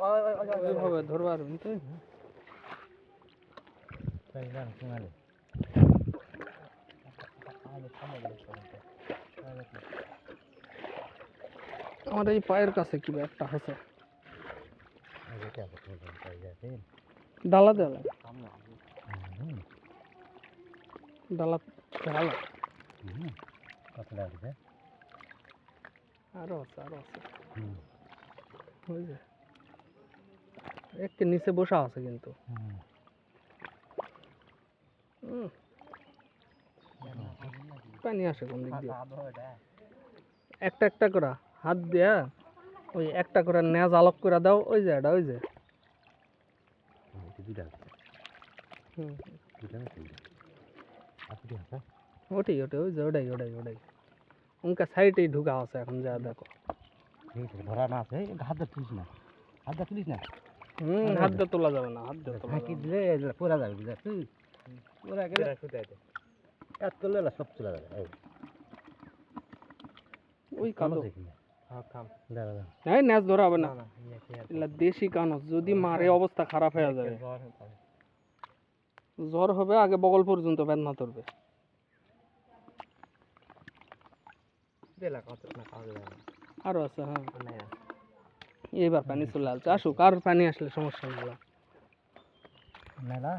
ওইভাবে ধরবা পারবেন তো আমার এই পায়ের কাছে কি একটা আছে ডালা লাগে ডালা ডালা আরও আছে আরও আছে ওই যে একে নিচে বসা আছে কিন্তু। পানি আসে কোন দিক দিয়ে? একটা একটা করে হাত দিয়া ওই একটা করে নেজ আলোক করে দাও ওই যে এটা ওই যে। হুম। ওটাই ওটাই ওই যে ওটাই ওটাই ওটাই। উনকা সাইডেই ঢুকা আছে এখন যা দেখো। ধরা না আছে তুলিস না। তুলিস না। হুম হাত দিয়ে তোলা যাবে না হাত দিয়ে তোলা ফাঁকি দিলে পোড়া যাবে বুঝলা? তুই পোড়া গেলে এত করলে এগুলা সব চলে যাবে ওই কালো কালো দেখি না। দাঁড়া, দাঁড়া। এই ন্যাচ ধরা হবে না। দেশি কানস যদি মারে অবস্থা খারাপ হয়ে যাবে। জ্বর হবে আগে বগল পর্যন্ত বেদনা ধরবে। আরও আছে হ্যাঁ। এবার পানি চলে আসছে। আসুক আর পানি আসলে সমস্যা নেই। মেলা।